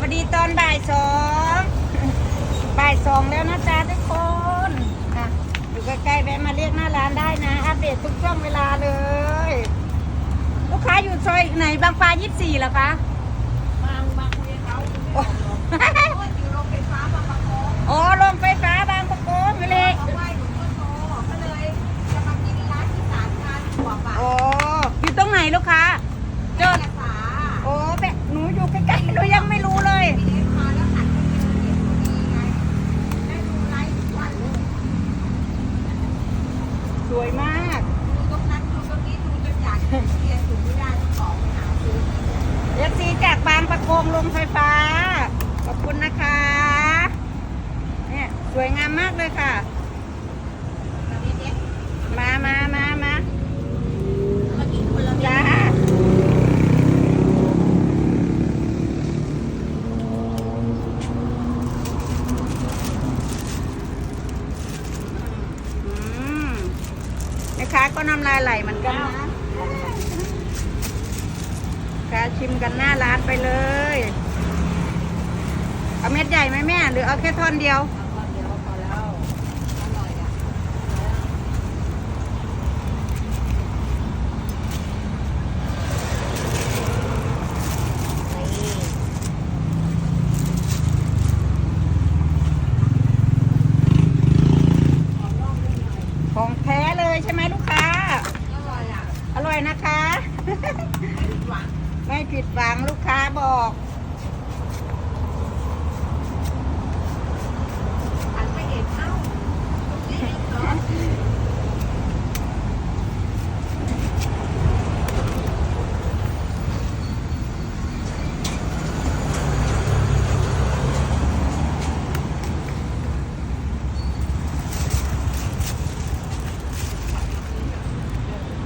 วัสดีตอนบ่ายสองบ่ายสองแล้วนะจ๊ะทุกคนอะอยู่ใกล้ๆแวะมาเรียกหน้าร้านได้นะ อัปเดตทุกช่วงเวลาเลย ลูกค้าอยู่ซอยไหนบางปลายี่สี่เหรอคะบางบางคนเขาโอ้อยู่โรงไฟฟ้าบางประกอบโอ้ลงไฟฟ้าบางประกงไปเลยเขาไหว้หลวงพ่อโตก็เลยจะมากินร้านที่สามงานหัวบ่าโอ้อยู่ตรงไหนลูกค้าจด ภาษา โอ้แม่หนูอยู่ใกล้ๆหนูยังไม่รู้เลย ไปเลี้ยงมาแล้วหันไปเจอเด็กคนนี้ไงได้ดูไลฟ์ทุกวันเลย สวยมาก ดูตรงนั้นดูตรงนี้ดูจนอยากกินเรียนอยู่ไม่ได้ต้องออกไปหาซื้อ เอฟซี จากบางปรงลงไฟฟ้า ขอบคุณนะคะ เนี่ยสวยงามมากเลยค่ะ มามามามามากินคนละเม็ดจ้าแม่ค้าก็น้ำลายไหลเหมือนกันนะค้า ชิมกันหน้าร้านไปเลย เอาเม็ดใหญ่ไหมแม่ หรือเอาแค่ท่อนเดียวเอาเดียวพอแล้วอร่อยอะของแท้เลยใช่ไหมลูกค้า อร่อยอะ อร่อยนะคะ ไม่ผิดหวังลูกค้าบอก หันไปเห็นเอ้าตรงนี้เองเหรอ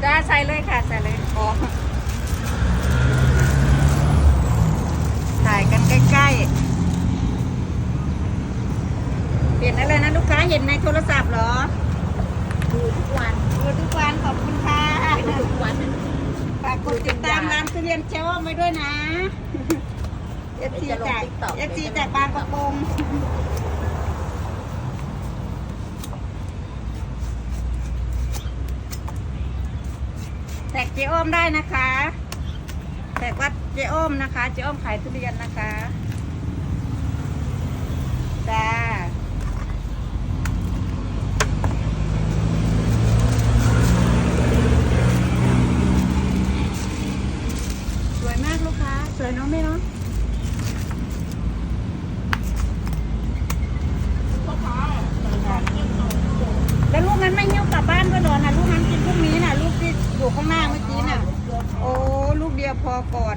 จ้าใส่เลยค่ะ ใส่เลยอ๋อถ่ายกันใกล้ๆ เห็นอะไรนะลูกค้าเห็น ในโทรศัพท์เหรอ ดูทุกวันดูทุกวันขอบคุณค่ะดูทุกวันฝากกดติดตามร้านทุเรียนเจ้าไว้ด้วยนะเอฟซีจากเอฟซีจากบางประกงแท็กเจ้อ้อมได้นะคะแท็กวัดเจ้อ้อมนะคะ เจ้อ้อมขายทุเรียนนะคะจ้าสวยมากลูกค้า สวยเนาะ แม่เนาะแล้วลูกนั้นไม่หิ้วกลับบ้านด้วยเหรอนะลูกนั้นกินพรุ่งนี้น่ะ ลูกที่อยู่ข้างหน้าเมื่อกี้น่ะ โอ้ ลูกเดียวพอก่อน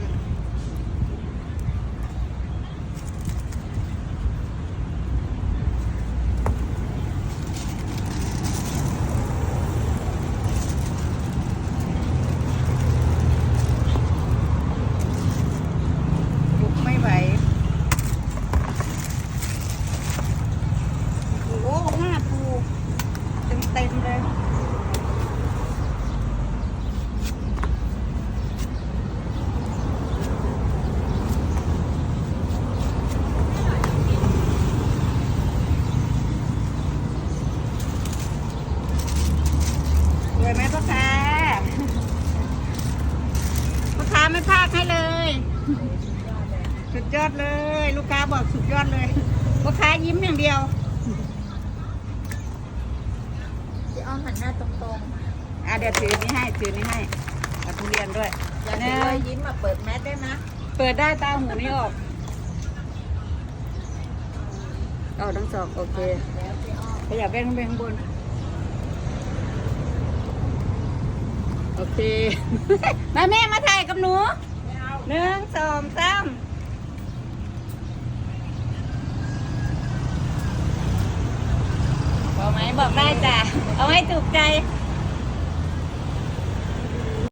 ลุกไม่ไหว โอ้โหหน้าปูเต็มเต็มๆเลย สวยไหมพ่อค้าพ่อค้า ไม่พลาดให้เลย สุดยอดเลย ลูกค้าบอกสุดยอดเลยพ่อค้ายิ้มอย่างเดียวพี่อ้อมหันหน้าตรงอะเดี๋ยวถือนี้ให้ถือนี้ให้เอาทุเรียนด้วยๆอย่าหเสีนึ่ยงรอยยิ้มมาเปิดแมสได้ไหมเปิดได้ตาหูนี่ออกเอาทั้งสองโอเคแล้วพี่อ้อมขยับไปข้างบนข้างบน โอ เค มาแม่มาถ่ายกับหนูหนึ่งสองสามบอกไหมบอกได้จ้ะเอาให้ถูกใจ